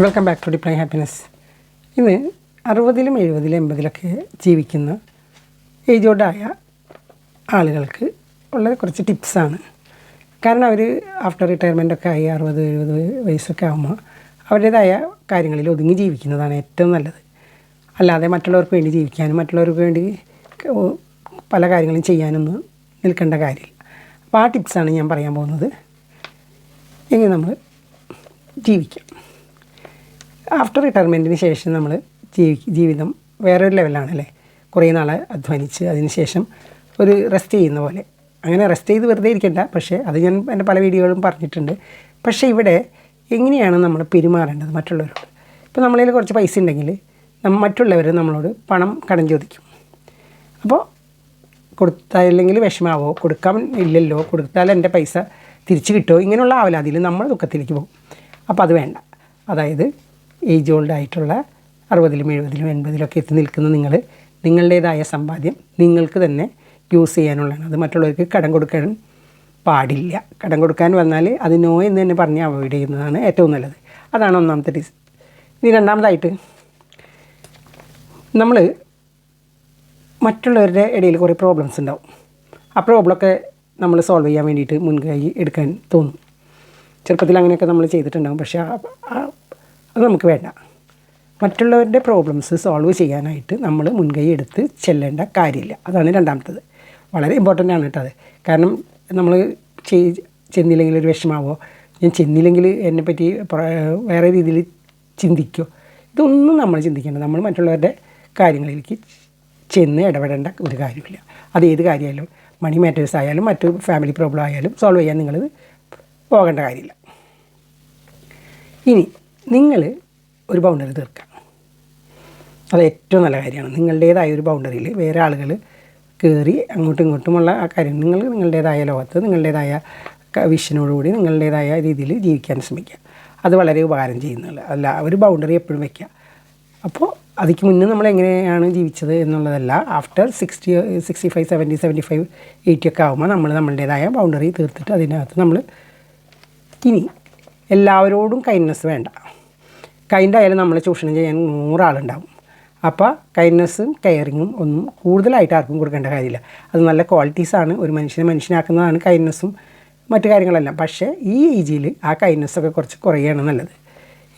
Welcome back to deeply happiness ഇന്ന് അറുപതിലും എഴുപതിലും എൺപതിലൊക്കെ ജീവിക്കുന്ന ഏജോർഡായ ആളുകൾക്ക് ഉള്ള കുറച്ച് ടിപ്സാണ്. കാരണം അവർ ആഫ്റ്റർ റിട്ടയർമെന്റ് ഒക്കെ ആയി അറുപത് എഴുപത് വയസ്സൊക്കെ ആകുമ്പോൾ അവരുടേതായ കാര്യങ്ങളിൽ ഒതുങ്ങി ജീവിക്കുന്നതാണ് ഏറ്റവും നല്ലത്. അല്ലാതെ മറ്റുള്ളവർക്ക് വേണ്ടി ജീവിക്കാനും മറ്റുള്ളവർക്ക് വേണ്ടി പല കാര്യങ്ങളും ചെയ്യാനൊന്നും നിൽക്കേണ്ട കാര്യമില്ല. അപ്പോൾ ആ ടിപ്സാണ് ഞാൻ പറയാൻ പോകുന്നത്. എങ്ങനെ നമ്മൾ ജീവിക്കാം. ആഫ്റ്റർ റിട്ടയർമെന്റിന് ശേഷം നമ്മൾ ജീവി ജീവിതം വേറൊരു ലെവലാണല്ലേ കുറേ നാൾ അധ്വാനിച്ച് അതിന് ശേഷം ഒരു റെസ്റ്റ് ചെയ്യുന്ന പോലെ. അങ്ങനെ റെസ്റ്റ് ചെയ്ത് വെറുതെ ഇരിക്കണ്ട. പക്ഷേ അത് ഞാൻ എന്റെ പല വീഡിയോകളും പറഞ്ഞിട്ടുണ്ട്. പക്ഷേ ഇവിടെ എങ്ങനെയാണ് നമ്മൾ പെരുമാറേണ്ടത് മറ്റുള്ളവരോട്? ഇപ്പോൾ നമ്മളിൽ കുറച്ച് പൈസ ഉണ്ടെങ്കിൽ മറ്റുള്ളവർ നമ്മളോട് പണം കടം ചോദിക്കും. അപ്പോൾ കൊടുത്തായില്ലെങ്കിൽ വിഷമാവോ കൊടുക്കാൻ ഇല്ലല്ലോ കൊടുത്താൽ എന്റെ പൈസ തിരിച്ചു കിട്ടുമോ ഇങ്ങനെയുള്ള ആവലാതിയിൽ നമ്മൾ ദുഃഖത്തിലേക്ക് പോകും. അപ്പോൾ അത് വേണ്ട. അതായത് ഏജ് ഓൾഡ് ആയിട്ടുള്ള അറുപതിലും എഴുപതിലും എൺപതിലൊക്കെ എത്തി നിൽക്കുന്ന നിങ്ങൾ നിങ്ങളുടേതായ സമ്പാദ്യം നിങ്ങൾക്ക് തന്നെ യൂസ് ചെയ്യാനുള്ളതാണ്. അത് മറ്റുള്ളവർക്ക് കടം കൊടുക്കാൻ പാടില്ല. കടം കൊടുക്കാൻ വന്നാൽ അത് നോ എന്ന് തന്നെ പറഞ്ഞ് അവോയ്ഡ് ചെയ്യുന്നതാണ് ഏറ്റവും നല്ലത്. അതാണ് ഒന്നാമത്തെ ടിസ് ഇനി രണ്ടാമതായിട്ട് നമ്മൾ മറ്റുള്ളവരുടെ ഇടയിൽ കുറേ പ്രോബ്ലംസ് ഉണ്ടാവും. ആ പ്രോബ്ലമൊക്കെ നമ്മൾ സോൾവ് ചെയ്യാൻ വേണ്ടിയിട്ട് മുൻകൈ എടുക്കാൻ തോന്നും. ചെറുപ്പത്തിൽ അങ്ങനെയൊക്കെ നമ്മൾ ചെയ്തിട്ടുണ്ടാകും പക്ഷേ അത് നമുക്ക് വേണ്ട. മറ്റുള്ളവരുടെ പ്രോബ്ലംസ് സോൾവ് ചെയ്യാനായിട്ട് നമ്മൾ മുൻകൈ എടുത്ത് ചെല്ലേണ്ട കാര്യമില്ല. അതാണ് രണ്ടാമത്തത്. വളരെ ഇമ്പോർട്ടന്റ് ആണ് കേട്ടോ അത്. കാരണം നമ്മൾ ചെയ് ചെന്നില്ലെങ്കിൽ ഒരു വിഷമാവോ? ഞാൻ ചെന്നില്ലെങ്കിൽ എന്നെപ്പറ്റി പറ്റി വേറെ രീതിയിൽ ചിന്തിക്കോ? ഇതൊന്നും നമ്മൾ ചിന്തിക്കേണ്ട. നമ്മൾ മറ്റുള്ളവരുടെ കാര്യങ്ങളിലേക്ക് ചെന്ന് ഇടപെടേണ്ട ഒരു കാര്യമില്ല. അത് ഏത് കാര്യമായാലും മണി മാറ്റേഴ്സ് ആയാലും മറ്റു ഫാമിലി പ്രോബ്ലം ആയാലും സോൾവ് ചെയ്യാൻ നിങ്ങൾ പോകേണ്ട കാര്യമില്ല. ഇനി നിങ്ങൾ ഒരു ബൗണ്ടറി തീർക്കുക. അത് ഏറ്റവും നല്ല കാര്യമാണ്. നിങ്ങളുടേതായ ഒരു ബൗണ്ടറിയിൽ വേറെ ആളുകൾ കയറി അങ്ങോട്ടും ഇങ്ങോട്ടുമുള്ള ആ കാര്യം നിങ്ങൾ നിങ്ങളുടേതായ ലോകത്ത് നിങ്ങളുടേതായ വിഷനോടുകൂടി നിങ്ങളുടേതായ രീതിയിൽ ജീവിക്കാൻ ശ്രമിക്കുക. അത് വളരെ ഉപകാരം ചെയ്യുന്നുള്ളു അല്ല ഒരു ബൗണ്ടറി എപ്പോഴും വയ്ക്കുക അപ്പോൾ അതിക്ക് മുന്നേ നമ്മൾ എങ്ങനെയാണ് ജീവിച്ചത് എന്നുള്ളതല്ല after sixty sixty five seventy seventy five eighty ഒക്കെ ആകുമ്പോൾ നമ്മൾ നമ്മളുടേതായ ബൗണ്ടറി തീർത്തിട്ട് അതിനകത്ത് നമ്മൾ ഇനി എല്ലാവരോടും കൈൻഡ്നെസ് വേണ്ട. കൈൻഡ് ആയാലും നമ്മളെ ചൂഷണം ചെയ്യാൻ നൂറാളുണ്ടാവും. അപ്പോൾ കൈൻഡ്നെസ്സും കെയറിങ്ങും ഒന്നും കൂടുതലായിട്ട് ആർക്കും കൊടുക്കേണ്ട കാര്യമില്ല. അത് നല്ല ക്വാളിറ്റീസാണ് ഒരു മനുഷ്യനെ മനുഷ്യനാക്കുന്നതാണ് കൈൻഡ്നെസ്സും മറ്റു കാര്യങ്ങളെല്ലാം. പക്ഷേ ഈ ഏജിയിൽ ആ കൈൻഡ്നെസ്സൊക്കെ കുറച്ച് കുറയുകയാണ് നല്ലത്.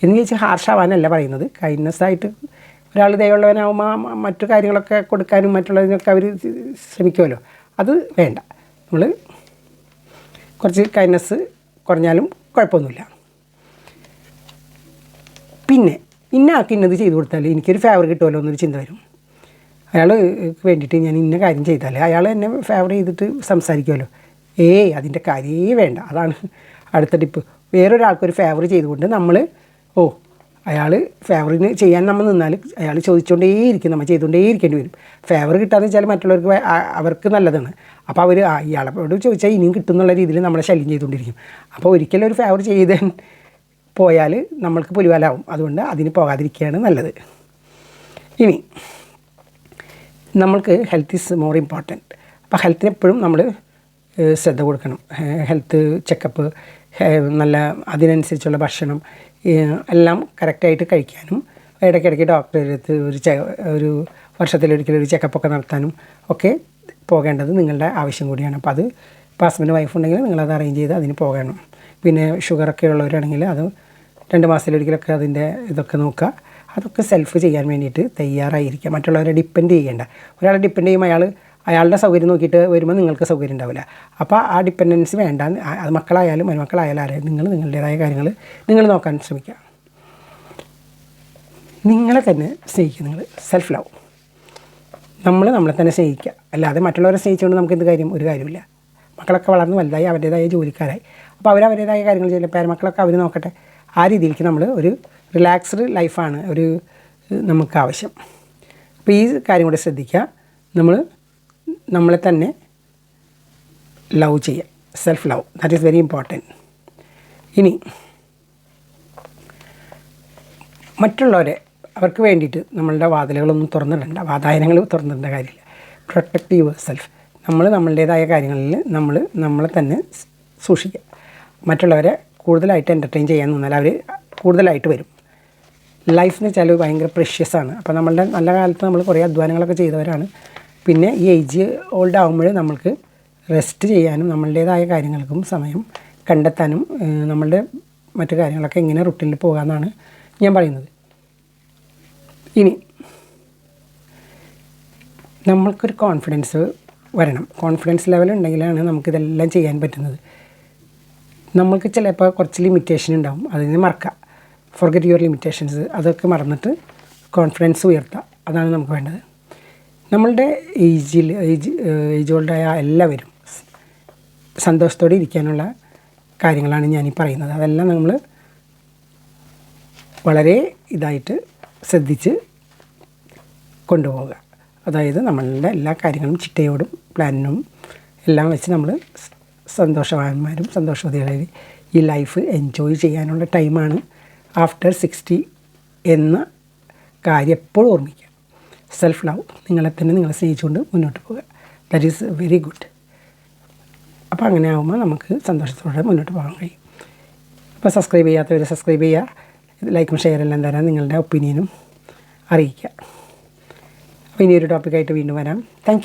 എന്ന് ചോദിച്ചാൽ ഹാർഷാവാനല്ല പറയുന്നത്. കൈൻഡ്നെസ്സായിട്ട് ഒരാൾ ദയവുള്ളവനാകുമ്പോൾ മറ്റു കാര്യങ്ങളൊക്കെ കൊടുക്കാനും മറ്റുള്ളതിനൊക്കെ അവർ ശ്രമിക്കുമല്ലോ അത് വേണ്ട. നമ്മൾ കുറച്ച് കൈൻഡ്നെസ് കുറഞ്ഞാലും കുഴപ്പമൊന്നുമില്ല. പിന്നെ ഇന്ന ആൾക്ക് ഇന്നത് ചെയ്തു കൊടുത്താൽ എനിക്കൊരു ഫേവർ കിട്ടുമല്ലോ എന്നൊരു ചിന്ത വരും. അയാൾ വേണ്ടിയിട്ട് ഞാൻ ഇന്ന കാര്യം ചെയ്താൽ അയാൾ എന്നെ ഫേവർ ചെയ്തിട്ട് സംസാരിക്കുമല്ലോ. ഏയ് അതിന്റെ കാര്യമേ വേണ്ട. അതാണ് അടുത്ത ടിപ്പ് വേറൊരാൾക്കൊരു ഫേവർ ചെയ്തുകൊണ്ട് നമ്മൾ ഓ അയാൾ ഫേവറിന് ചെയ്യാൻ നമ്മൾ നിന്നാൽ അയാൾ ചോദിച്ചുകൊണ്ടേയിരിക്കും നമ്മൾ ചെയ്തുകൊണ്ടേയിരിക്കേണ്ടി വരും. ഫേവർ കിട്ടാന്ന് വെച്ചാൽ മറ്റുള്ളവർക്ക് അവർക്ക് നല്ലതാണ്. അപ്പോൾ അവർ ഇയാളോട് ചോദിച്ചാൽ ഇനിയും കിട്ടും എന്നുള്ള രീതിയിൽ നമ്മളെ ശല്യം ചെയ്തുകൊണ്ടിരിക്കും അപ്പോൾ ഒരിക്കലും ഒരു ഫേവർ ചെയ്ത് പോയാൽ നമ്മൾക്ക് പുലിവാലാവും. അതുകൊണ്ട് അതിന് പോകാതിരിക്കുകയാണ് നല്ലത്. ഇനി നമ്മൾക്ക് ഹെൽത്ത് ഈസ് മോർ ഇമ്പോർട്ടന്റ് അപ്പോൾ ഹെൽത്തിന് എപ്പോഴും നമ്മൾ ശ്രദ്ധ കൊടുക്കണം. ഹെൽത്ത് ചെക്കപ്പ് നല്ല അതിനനുസരിച്ചുള്ള ഭക്ഷണം എല്ലാം കറക്റ്റായിട്ട് കഴിക്കാനും ഇടയ്ക്കിടയ്ക്ക് ഡോക്ടറെ അടുത്ത് ഒരു ചെ ഒരു വർഷത്തിലൊരിക്കലും ഒരു ചെക്കപ്പൊക്കെ നടത്താനും ഒക്കെ പോകേണ്ടത് നിങ്ങളുടെ ആവശ്യം കൂടിയാണ്. അപ്പോൾ അത് ഇപ്പോൾ ഹസ്ബൻഡ് വൈഫ് ഉണ്ടെങ്കിൽ നിങ്ങളത് അറേഞ്ച് ചെയ്ത് അതിന് പോകണം. പിന്നെ ഷുഗറൊക്കെ ഉള്ളവരാണെങ്കിൽ അത് രണ്ട് മാസത്തിലൊരിക്കലൊക്കെ അതിന്റെ ഇതൊക്കെ നോക്കുക. അതൊക്കെ സെൽഫ് ചെയ്യാൻ വേണ്ടിയിട്ട് തയ്യാറായിരിക്കുക. മറ്റുള്ളവരെ ഡിപ്പെൻഡ് ചെയ്യേണ്ട. ഒരാളെ ഡിപ്പെൻഡ് ചെയ്യുമ്പോൾ അയാൾ അയാളുടെ സൗകര്യം നോക്കിയിട്ട് വരുമ്പോൾ നിങ്ങൾക്ക് സൗകര്യം ഉണ്ടാവില്ല. അപ്പോൾ ആ ഡിപ്പെൻഡൻസ് വേണ്ട. അത് മക്കളായാലും മരുമക്കളായാലും ആരെയും നിങ്ങൾ നിങ്ങളുടേതായ കാര്യങ്ങൾ നിങ്ങൾ നോക്കാൻ ശ്രമിക്കുക. നിങ്ങളെ തന്നെ സ്നേഹിക്കുക നിങ്ങൾ. സെൽഫ് ലവ് നമ്മൾ നമ്മളെ തന്നെ സ്നേഹിക്കുക. അല്ലാതെ മറ്റുള്ളവരെ സ്നേഹിച്ചുകൊണ്ട് നമുക്ക് എന്ത് കാര്യം? ഒരു കാര്യമില്ല മക്കളൊക്കെ വളർന്ന് വലുതായി അവരുടേതായ ജോലിക്കാരായി. അപ്പോൾ അവരവരുടേതായ കാര്യങ്ങൾ ചെയ്യില്ല? പേരമക്കളൊക്കെ അവർ നോക്കട്ടെ. ആ രീതിയിലേക്ക് നമ്മൾ ഒരു റിലാക്സ്ഡ് ലൈഫാണ് ഒരു നമുക്ക് ആവശ്യം. അപ്പോൾ ഈ കാര്യം കൂടെ ശ്രദ്ധിക്കുക. നമ്മൾ നമ്മളെ തന്നെ ലവ് ചെയ്യുക. Self love that is very important ഇനി മറ്റുള്ളവരെ അവർക്ക് വേണ്ടിയിട്ട് നമ്മളുടെ വാതിലുകളൊന്നും തുറന്നിടണ്ട. വാതായനങ്ങൾ തുറന്നിടേണ്ട കാര്യമില്ല. പ്രൊട്ടക്റ്റ് യുവർ സെൽഫ് നമ്മൾ നമ്മളുടേതായ കാര്യങ്ങളിൽ നമ്മൾ നമ്മളെ തന്നെ സൂക്ഷിക്കുക. മറ്റുള്ളവരെ കൂടുതലായിട്ട് എന്റർടൈൻ ചെയ്യാൻ നിന്നാൽ അവർ കൂടുതലായിട്ട് വരും. ലൈഫ് എന്ന് വെച്ചാൽ ഭയങ്കര ആണ്. അപ്പോൾ നമ്മളുടെ നല്ല കാലത്ത് നമ്മൾ കുറേ അധ്വാനങ്ങളൊക്കെ ചെയ്തവരാണ്. പിന്നെ ഈ ഏജ് ഓൾഡ് ആകുമ്പോൾ നമ്മൾക്ക് റെസ്റ്റ് ചെയ്യാനും നമ്മളുടേതായ കാര്യങ്ങൾക്കും സമയം കണ്ടെത്താനും നമ്മളുടെ മറ്റു കാര്യങ്ങളൊക്കെ എങ്ങനെ റുട്ടീനിൽ പോകാമെന്നാണ് ഞാൻ പറയുന്നത്. ഇനി നമ്മൾക്കൊരു കോൺഫിഡൻസ് വരണം. കോൺഫിഡൻസ് ലെവൽ ഉണ്ടെങ്കിലാണ് നമുക്കിതെല്ലാം ചെയ്യാൻ പറ്റുന്നത്. നമ്മൾക്ക് ചിലപ്പോൾ കുറച്ച് ലിമിറ്റേഷൻ ഉണ്ടാവും. അതിന് മറക്കുക ഫോർഗറ്റ് യുവർ ലിമിറ്റേഷൻസ് അതൊക്കെ മറന്നിട്ട് കോൺഫിഡൻസ് ഉയർത്തുക അതാണ് നമുക്ക് വേണ്ടത്. നമ്മളുടെ ഏജിൽ ഏജ് ഏജ് ഓൾഡായ എല്ലാവരും സന്തോഷത്തോടെ ഇരിക്കാനുള്ള കാര്യങ്ങളാണ് ഞാനീ പറയുന്നത്. അതെല്ലാം നമ്മൾ വളരെ ഇതായിട്ട് ശ്രദ്ധിച്ച് കൊണ്ടുപോവുക. അതായത് നമ്മളുടെ എല്ലാ കാര്യങ്ങളും ചിട്ടയോടും പ്ലാനിനും എല്ലാം വെച്ച് നമ്മൾ സന്തോഷവാന്മാരും സന്തോഷവതികളും ഈ ലൈഫ് എൻജോയ് ചെയ്യാനുള്ള ടൈമാണ് ആഫ്റ്റർ സിക്സ്റ്റി എന്ന കാര്യം എപ്പോഴും ഓർമ്മിക്കുക. സെൽഫ് ലവ് നിങ്ങളെ തന്നെ നിങ്ങളെ സ്നേഹിച്ചുകൊണ്ട് മുന്നോട്ട് പോകുക ദാറ്റ് ഈസ് വെരി ഗുഡ് അപ്പോൾ അങ്ങനെ ആകുമ്പോൾ നമുക്ക് സന്തോഷത്തോടെ മുന്നോട്ട് പോകാൻ കഴിയും. അപ്പോൾ സബ്സ്ക്രൈബ് ചെയ്യാത്തവർ സബ്സ്ക്രൈബ് ചെയ്യുക. ലൈക്കും ഷെയർ എല്ലാം തരാൻ നിങ്ങളുടെ ഒപ്പീനിയനും അറിയിക്കുക. അപ്പോൾ ഇനിയൊരു ടോപ്പിക്കായിട്ട് വീണ്ടും വരാം. താങ്ക്